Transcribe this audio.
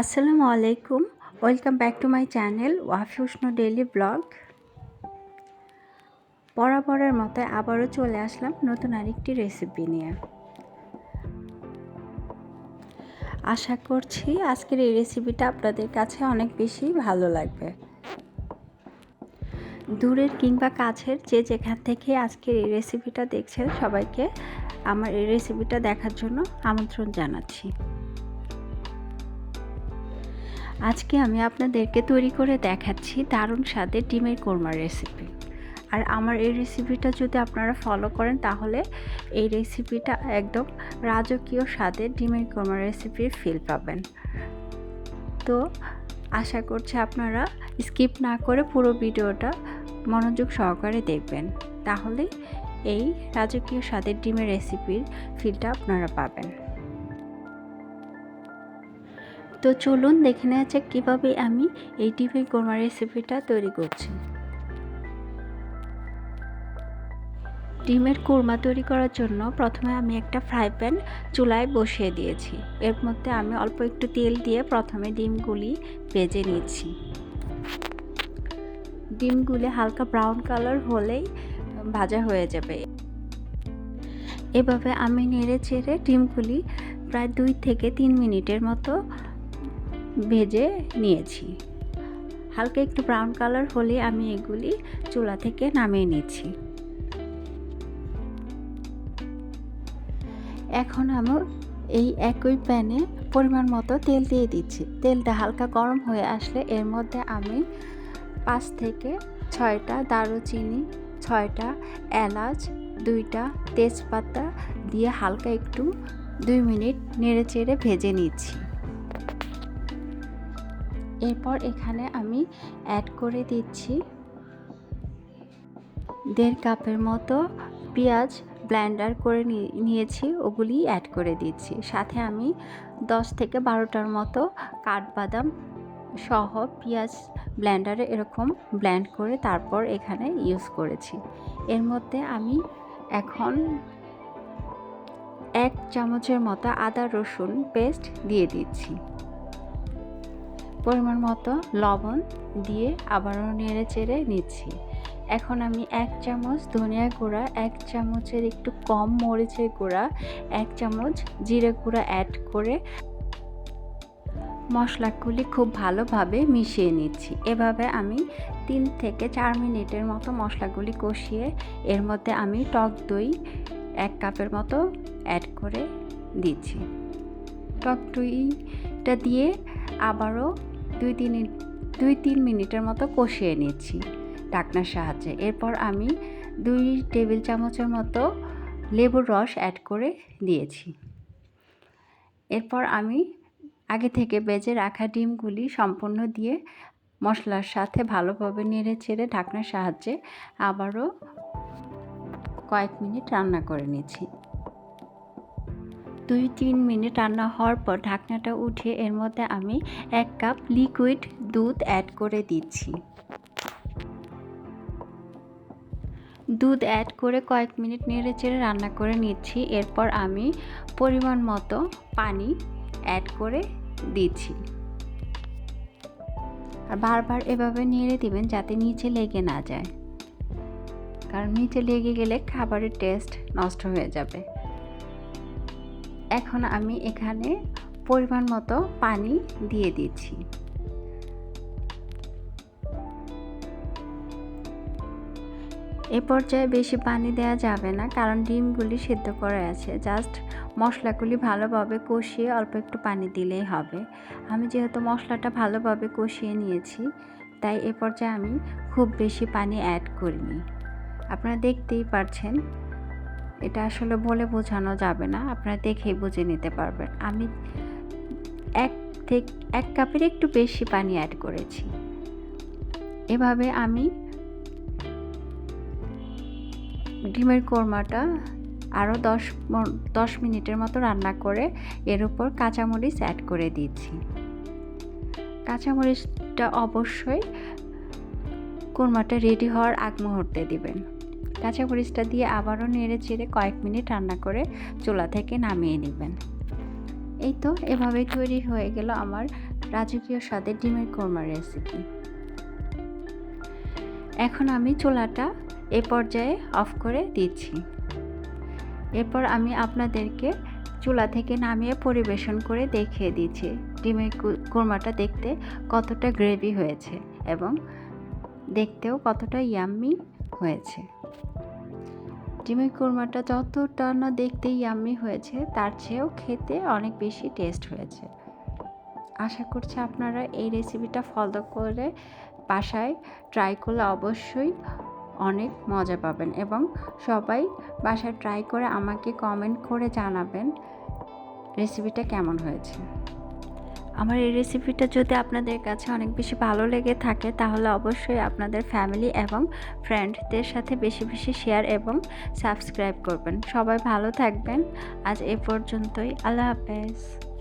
আসসালামু আলাইকুম। Welcome back to my channel Wafi Ushno daily blog. বরাবরের মতো আবারও চলে আসলাম নতুন আরেকটি রেসিপি নিয়ে। আশা করছি আজকের এই রেসিপিটা আপনাদের কাছে অনেক বেশি ভালো লাগবে। দূরের কিংবা কাছের যে যেখান থেকে আজকের এই রেসিপিটা দেখছেন সবাইকে আমার এই রেসিপিটা দেখার জন্য আমন্ত্রণ জানাচ্ছি। আজকে আমি আপনাদেরকে তৈরি করে দেখাচ্ছি দারুণ স্বাদের ডিমের কোরমার রেসিপি আর আমার এই রেসিপিটা যদি আপনারা ফলো করেন, তাহলে এই রেসিপিটা একদম রাজকীয় স্বাদের ডিমের কোরমার রেসিপির ফিল পাবেন। তো আশা করছি আপনারা স্কিপ না করে পুরো ভিডিওটা মনোযোগ সহকারে দেখবেন। তাহলে এই রাজকীয় স্বাদের ডিমের রেসিপির ফিলটা আপনারা পাবেন। তো চলুন দেখে নেওয়া যাক কীভাবে আমি এই ডিমের কোরমা রেসিপিটা তৈরি করছি। ডিমের কোরমা তৈরি করার জন্য প্রথমে আমি একটা ফ্রাই প্যান চুলায় বসিয়ে দিয়েছি। এর মধ্যে আমি অল্প একটু তেল দিয়ে প্রথমে ডিমগুলি ভেজে নিচ্ছি। ডিমগুলি হালকা ব্রাউন কালার হলেই ভাজা হয়ে যাবে। এভাবে আমি নেড়ে চেড়ে ডিমগুলি প্রায় দুই থেকে তিন মিনিটের মতো ভেজে নিয়েছি। হালকা একটু ব্রাউন কালার হলে আমি এগুলি চুলা থেকে নামিয়ে নিচ্ছি। এখন আমি এই একই প্যানে পরিমাণ মতো তেল দিয়ে দিচ্ছি। তেলটা হালকা গরম হয়ে আসলে এর মধ্যে আমি পাঁচ থেকে ছয়টা দারুচিনি, ছয়টা এলাচ, দুইটা তেজপাতা দিয়ে হালকা একটু দুই মিনিট নেড়ে চেড়ে ভেজে নিচ্ছি। এরপর এখানে আমি অ্যাড করে দিচ্ছি দেড় কাপের মতো পেঁয়াজ ব্ল্যান্ডার করে নিয়েছি, ওগুলি অ্যাড করে দিচ্ছি। সাথে আমি দশ থেকে বারোটার মতো কাঠবাদাম সহ পেঁয়াজ ব্ল্যান্ডারে এরকম ব্ল্যান্ড করে তারপর এখানে ইউজ করেছি। এর মধ্যে আমি এখন এক চামচের মতো আদা রসুন পেস্ট দিয়ে দিচ্ছি। পরিমাণ মতো লবণ দিয়ে আবারও নেড়ে চেড়ে নিচ্ছি। এখন আমি এক চামচ ধনিয়া গুঁড়া, এক চামচের একটু কম মরিচের গুঁড়া, এক চামচ জিরে গুঁড়া অ্যাড করে মশলাগুলি খুব ভালোভাবে মিশিয়ে নিচ্ছি। এভাবে আমি তিন থেকে চার মিনিটের মতো মশলাগুলি কষিয়ে এর মধ্যে আমি টক দই এক কাপের মতো অ্যাড করে দিচ্ছি। টক দইটা দিয়ে আবারও দুই তিন দুই তিন মিনিটের মতো কষিয়ে নিচ্ছি ঢাকনার সাহায্যে। এরপর আমি দুই টেবিল চামচের মতো লেবুর রস অ্যাড করে দিয়েছি। এরপর আমি আগে থেকে বেজে রাখা ডিমগুলি সম্পূর্ণ দিয়ে মশলার সাথে ভালোভাবে নেড়ে ছেড়ে ঢাকনার সাহায্যে আবারও কয়েক মিনিট রান্না করে নিচ্ছি। দুই তিন মিনিট রান্না হওয়ার পর ঢাকনাটা উঠে এর মধ্যে আমি এক কাপ লিকুইড দুধ অ্যাড করে দিচ্ছি। দুধ অ্যাড করে কয়েক মিনিট নেড়ে চেড়ে রান্না করে নিচ্ছি। এরপর আমি পরিমাণ মতো পানি অ্যাড করে দিচ্ছি। আর বারবার এভাবে নেড়ে দিবেন যাতে নিচে লেগে না যায়। কারণ নিচে লেগে গেলে খাবারের টেস্ট নষ্ট হয়ে যাবে। এখন আমি এখানে পরিমাণ মতো পানি দিয়ে দিচ্ছি। এ পর্যায়ে বেশি পানি দেওয়া যাবে না, কারণ ডিমগুলি সেদ্ধ করে আছে। জাস্ট মশলাগুলি ভালোভাবে কষিয়ে অল্প একটু পানি দিলেই হবে। আমি যেহেতু মশলাটা ভালোভাবে কষিয়ে নিয়েছি, তাই এ পর্যায়ে আমি খুব বেশি পানি অ্যাড করিনি। আপনারা দেখতেই পারছেন এটা আসলে বলে বোঝানো যাবে না, আপনারা দেখেই বুঝে নিতে পারবেন। আমি এক থেকে, এক কাপের একটু বেশি পানি অ্যাড করেছি। এভাবে আমি ডিমের কোরমাটা আরও দশ দশ মিনিটের মতো রান্না করে এর উপর কাঁচামরিচ অ্যাড করে দিচ্ছি কাঁচামরিচটা অবশ্যই কোরমাটা রেডি হওয়ার আগ মুহূর্তে দিবেন। কাঁচামরিচটা দিয়ে আবারও নেড়ে চেড়ে কয়েক মিনিট রান্না করে চুলা থেকে নামিয়ে নেবেন। এই তো এভাবেই তৈরি হয়ে গেল আমার রাজকীয় স্বাদের ডিমের কোরমা রেসিপি। এখন আমি চুলাটা এ পর্যায়ে অফ করে দিচ্ছি। এরপর আমি আপনাদেরকে চুলা থেকে নামিয়ে পরিবেশন করে দেখিয়ে দিচ্ছি ডিমের কোরমাটা দেখতে কতটা গ্রেভি হয়েছে এবং দেখতেও কতটা ইয়াম্মি হয়েছে। ডিমের কোরমাটা যতটা না দেখতে ইয়াম্মি হয়েছে, তার চেয়েও খেতে অনেক বেশি টেস্ট হয়েছে। আশা করছি আপনারা এই রেসিপিটা ফলো করে বাসায় ট্রাই করলে অবশ্যই অনেক মজা পাবেন এবং সবাই বাসায় ট্রাই করে আমাকে কমেন্ট করে জানাবেন রেসিপিটা কেমন হয়েছে। আমার এই রেসিপিটা যদি আপনাদের কাছে অনেক বেশি ভালো লেগে থাকে, তাহলে অবশ্যই আপনাদের ফ্যামিলি এবং ফ্রেন্ডদের সাথে বেশি বেশি শেয়ার এবং সাবস্ক্রাইব করবেন। সবাই ভালো থাকবেন। আজ এ পর্যন্তই। আল্লাহ হাফেজ।